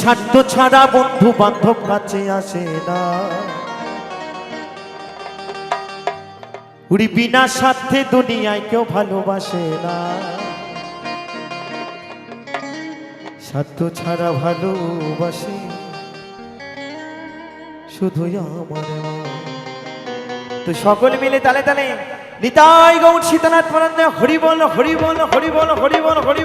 স্বার্থ ছাড়া বন্ধু বান্ধব কাছে আসে না। উড়ি বিনা স্বার্থে দুনিয়ায় কেউ ভালোবাসে না। স্বার্থ ছাড়া ভালোবাসে শুধুই আমার। তো সকলে মিলে তালে তালে নিতাই গৌর সীতানাথ পরান্দ হরি বল হরি বল, হরি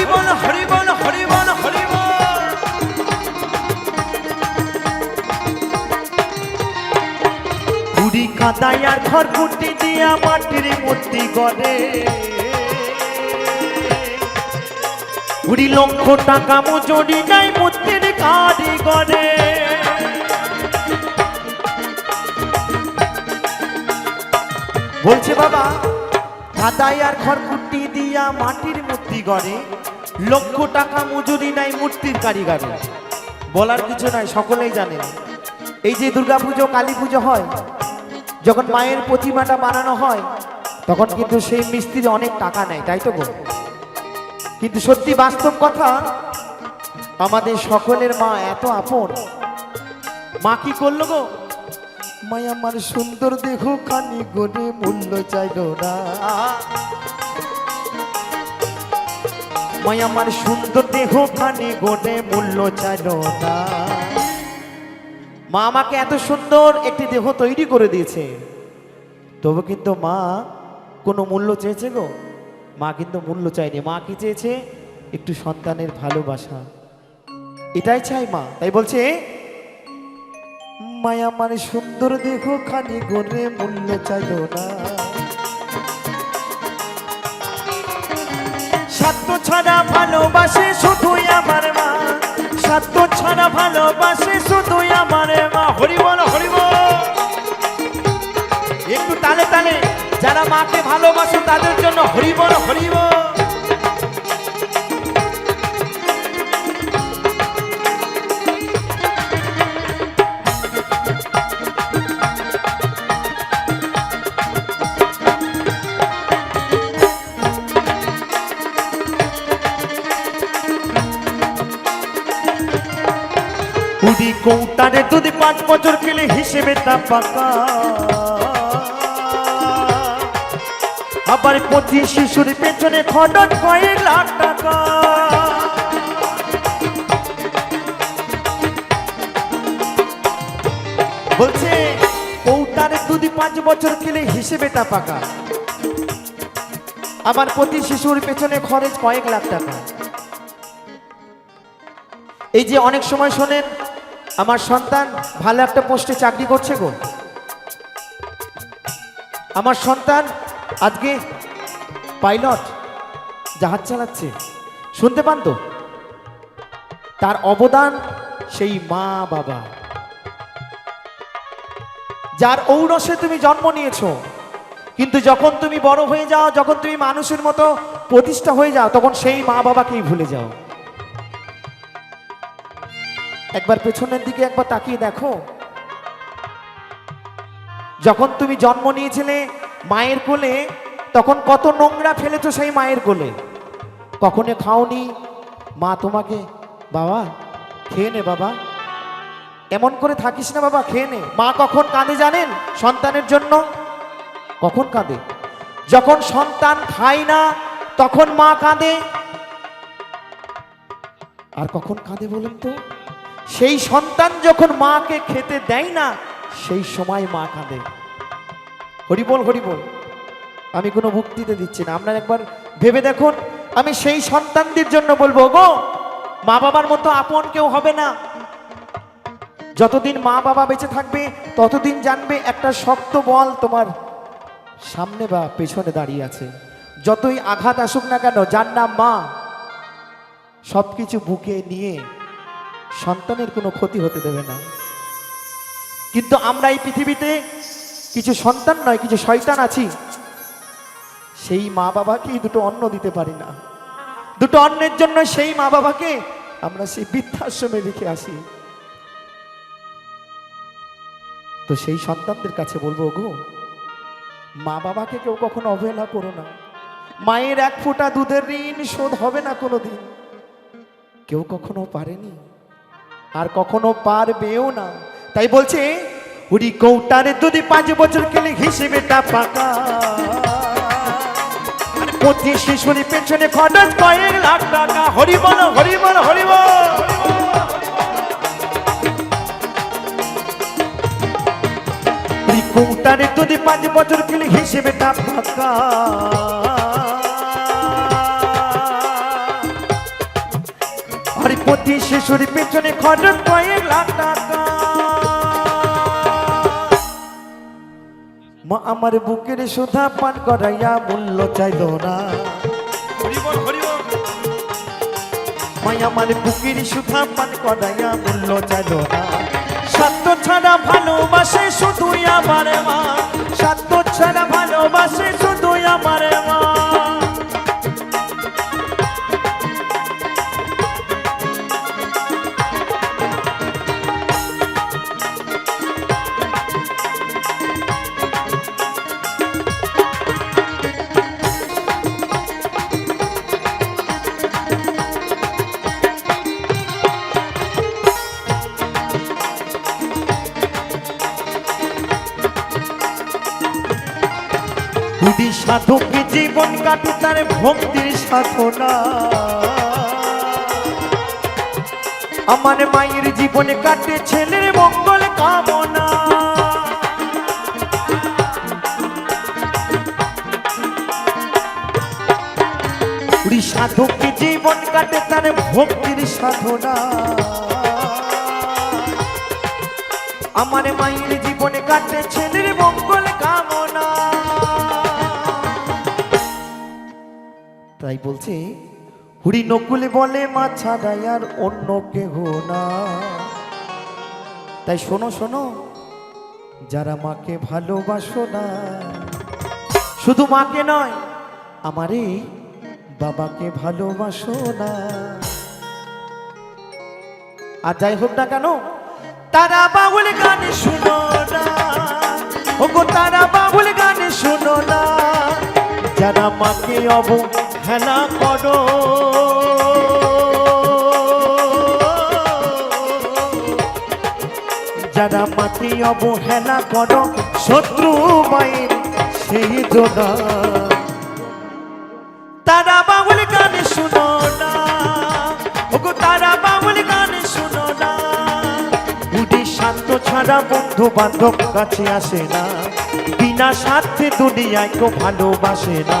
হরি বল হরি বল হরি বল হরি বল পুরি কাদায় আর ঘর দিয়া মাটির মূর্তি বলছে বাবা, কাদায় আর খড়কুটি দিয়া মাটির মূর্তি গড়ে। লক্ষ টাকা মজুরি নাই মূর্তির কারিগরে। বলার কিছু নাই, সকলেই জানেন এই যে দুর্গাপুজো কালী পুজো হয়, যখন মায়ের প্রতিমাটা বানানো হয়, তখন কিন্তু সেই মিস্ত্রি অনেক টাকা নেয়, তাই তো বল কিন্তু সত্যি বাস্তব কথা, আমাদের সকলের মা এত আপন। মা কি করল গো? মাই আমার সুন্দর দেহ খানি গনে মূল্য চাইল না। মাই আমার সুন্দর দেহ খানি গনে মূল্য চাইল না। মা আমাকে এত সুন্দর একটি দেহ তৈরি করে দিয়েছে। তবু কিন্তু মা কোনো মূল্য চেয়েছে গো? মা কিন্তু মূল্য চায়নি। মা কি চেয়েছে? একটু সন্তানের ভালোবাসা। এটাই চাই মা। তাই বলছে, মায়া মানে সুন্দর দেখো খানি গনে মূল্য চাইল না। স্বার্থ ছাড়া ভালোবাসে শুধুই আমার মা। সাত্য ছাড়া ভালোবাসে শুধুই আমার মা। হরি বল হরি বল। একটু তালে তালে, যারা মাকে ভালোবাসে তাদের জন্য হরি বল। কৌটারে যদি পাঁচ বছর খেলে হিসেবে তা পাকা আবার পঁচিশ শিশুর পেছনে খরচ কয়েক লাখ টাকা। বলছে, কৌটারে যদি পাঁচ বছর খেলে হিসেবে তা পাকা। আবার প্রতি শিশুর পেছনে খরচ কয়েক লাখ টাকা। এই যে অনেক সময় শোনেন আমার সন্তান ভালো একটা পোস্টে চাকরি করছে গো। আমার সন্তান আজকে পাইলট, জাহাজ চালাচ্ছে। শুনতে পান তো? তার অবদান সেই মা বাবা। যার ঔরসে তুমি জন্ম নিয়েছো, কিন্তু যখন তুমি বড় হয়ে যাও, যখন তুমি মানুষের মতো প্রতিষ্ঠা হয়ে যাও, তখন সেই মা বাবাকেই ভুলে যাও। একবার পেছনের দিকে একবার তাকিয়ে দেখো। যখন তুমি জন্ম নিয়েছিলে মায়ের কোলে, তখন কত নোংরা ফেলেছো সেই মায়ের কোলে। কখনো খাওনি? মা তোমাকে, বাবা, খেয়ে নে বাবা। এমন করে থাকিস না বাবা, খেয়ে নে। মা কখন কাঁদে জানেন? সন্তানের জন্য। কখন কাঁদে? যখন সন্তান খায় না, তখন মা কাঁদে। আর কখন কাঁদে বলুন তো? সেই সন্তান যখন মাকে খেতে দেয় না, সেই সময় মা কাঁদে। হরিবল হরিবল, আমি কোনো মুক্তিতে দিচ্ছি না। আপনার একবার ভেবে দেখুন, আমি সেই সন্তানদের জন্য বলব গো মা বাবার মতো আপন কেউ হবে না। যতদিন মা বাবা বেঁচে থাকবে, ততদিন জানবে একটা শক্ত বল তোমার সামনে বা পেছনে দাঁড়িয়ে আছে। যতই আঘাত আসুক না কেন, যার নাম মা সব কিছু বুকে নিয়ে সন্তানের কোনো ক্ষতি হতে দেবে না। কিন্তু আমরা এই পৃথিবীতে কিছু সন্তান নয়, কিছু শয়তান আছি। সেই মা বাবাকেই দুটো অন্ন দিতে পারি না। দুটো অন্নের জন্য সেই মা বাবাকে আমরা সেই বৃদ্ধাশ্রমে রেখে আসি। তো সেই সন্তানদের কাছে বলব গো মা বাবাকে কেউ কখনো অবহেলা করো না। মায়ের এক ফোঁটা দুধের ঋণ শোধ হবে না কোনোদিন। কেউ কখনো পারেনি? আর কখনো পারবেও না। তাই বলছে, উড়ি কৌটারে যদি পাঁচ বছর খেলে হিসেবেটা পাকা। প্রতি শিশুর পেছনে খরচ কয়েক লাখ টাকা। হরি বল হরি বল কৌটারে যদি পাঁচ বছর খেলে হিসেবেটা ফাঁকা প্রতি শিশুর পেছনে খরচ কয়েক লাখ টাকা। মা আমার বুকের সুধা পান করাইয়া মূল্য চাইল না। আমার বুকের সুধা পান করাইয়া মূল্য চাইল না। সত্য ছাড়া ভালোবাসে শুধুই আমার মা। সত্য ছাড়া ভালোবাসে শুধুই আমার মা। সাধকে জীবন কাটে তার ভক্তির সাধনা? আমার মায়ের জীবনে কাটে ছেলের মঙ্গল কামনা। সাধকে জীবন কাটে তার ভক্তির সাধনা? আমার মায়ের জীবনে কাটে ছেলের তাই বলছে, হুড়ি নকুলে বলে মা ছাড়াই আর অন্য কেহ না তাই শোনো শোনো, যারা মাকে ভালোবাসো না, শুধু মাকে নয়, আমার এই বাবাকে ভালোবাসো না। আর যাই হোক না কেন, তারা বাউল গান শুনো না। ওগো, তারা বাউল গান শুনো না। যারা মাকে অবহেলা করো যারা মাকে অবহেলা করো শত্রু মায়ের সেই জোনা তারা বাউল গান শুনো না। তারা বাউল গান শুনো না। উনি শান্ত ছাড়া বন্ধু বান্ধব কাছে আসে না। বিনা স্বার্থে দুনিয়ায় কেউ ভালোবাসে না।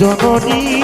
জননী